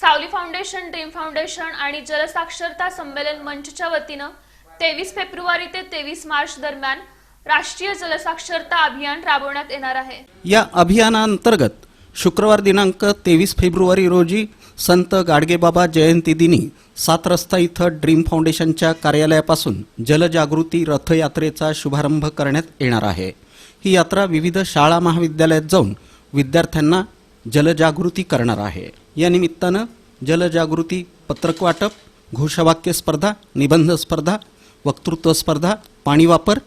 सावली foundation dream foundation आणि जलसाक्षरता संमेलन मंचच्या वतीनं तेवीस फेब्रुवारी ते तेवीस मार्च दरम्यान राष्ट्रीय जलसाक्षरता अभियान राबवण्यात येणार आहे. या अभियानांतर्गत शुक्रवार दिनांक तेवीस फेब्रुवारी रोजी संत गाडगेबाबा जयंती दिनी सात रस्ता इथं ड्रीम फाउंडेशनच्या कार्यालयापासून जलजागृती रथयात्रेचा शुभारंभ करण्यात येणार आहे. ही यात्रा विविध शाळा महाविद्यालयात जाऊन विद्यार्थ्यांना जलजागृती करणार आहे. या निमित्तानं जलजागृती पत्रक वाटप घोषवाक्य स्पर्धा निबंध स्पर्धा वक्तृत्व स्पर्धा पाणी वापर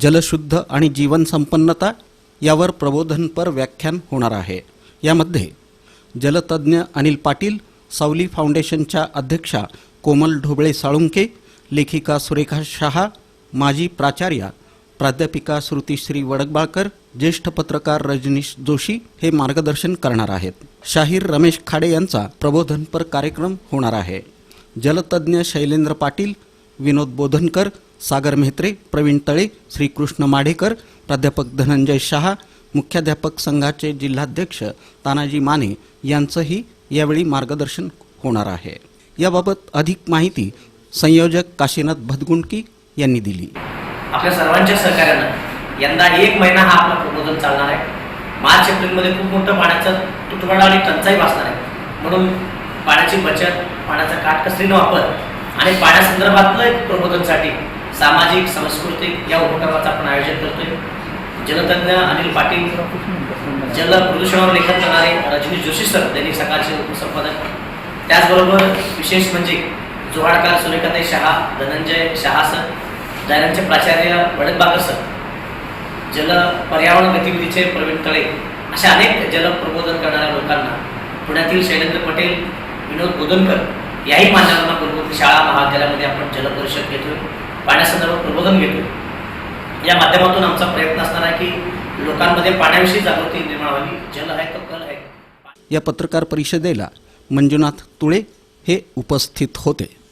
जलशुद्ध आणि जीवनसंपन्नता यावर प्रबोधनपर व्याख्यान होणार आहे. यामध्ये जलतज्ञ अनिल पाटील सावली फाउंडेशनच्या अध्यक्षा कोमल ढोबळे साळुंके लेखिका सुरेखा शहा माजी प्राचार्या प्राध्यापिका श्रुतीश्री वडकबाळकर ज्येष्ठ पत्रकार रजनीश जोशी हे मार्गदर्शन करणार आहेत. शाहीर रमेश खाडे यांचा प्रबोधनपर कार्यक्रम होणार आहे. जलतज्ञ शैलेंद्र पाटील विनोद बोधनकर सागर मेहत्रे प्रवीण तळे श्रीकृष्ण माढेकर प्राध्यापक धनंजय शहा मुख्याध्यापक संघाचे जिल्हाध्यक्ष तानाजी माने यांचंही यावेळी मार्गदर्शन होणार आहे. याबाबत अधिक माहिती संयोजक काशीनाथ भदगुंडकी यांनी दिली. आपल्या सर्वांच्या सहकार्यानं यंदा एक महिना हा आपला प्रबोधन चालणार आहे. मार्च एप्रिलमध्ये खूप मोठं पाण्याचा तुटवडा आणि टंचाई भासणार आहे. म्हणून पाण्याची बचत पाण्याचा काटकसरीनं वापर आणि पाण्यासंदर्भातलं एक प्रबोधनसाठी सामाजिक सांस्कृतिक या उपक्रमाचं आपण आयोजन करतोय. जलतज्ञ अनिल पाटील जल प्रदूषणावर लेखन करणारे रजनी जोशी सर दैनिक सकाळचे उपसंपादक. त्याचबरोबर विशेष म्हणजे जोहाडकार सुरेखाताई शहा धनंजय शहा सर. जायरांचे प्राचार्य वडकबागर सर जल पर्यावरण गतिविधीचे प्रवीण तळे अशा अनेक जल प्रबोधन करणाऱ्या लोकांना पुण्यातील शैलेंद्र पटेल विनोद बोधनकर याही मान्यवरांना प्रबोधन शाळा महाविद्यालयामध्ये आपण जलपरिषद घेतोय पाण्यासंदर्भात प्रबोधन घेतोय. या माध्यमातून आमचा प्रयत्न असणार आहे की लोकांमध्ये पाण्याविषयी जागृती निर्माण व्हावी. जल आहे तो कल आहे. या पत्रकार परिषदेला मंजुनाथ तुळे हे उपस्थित होते.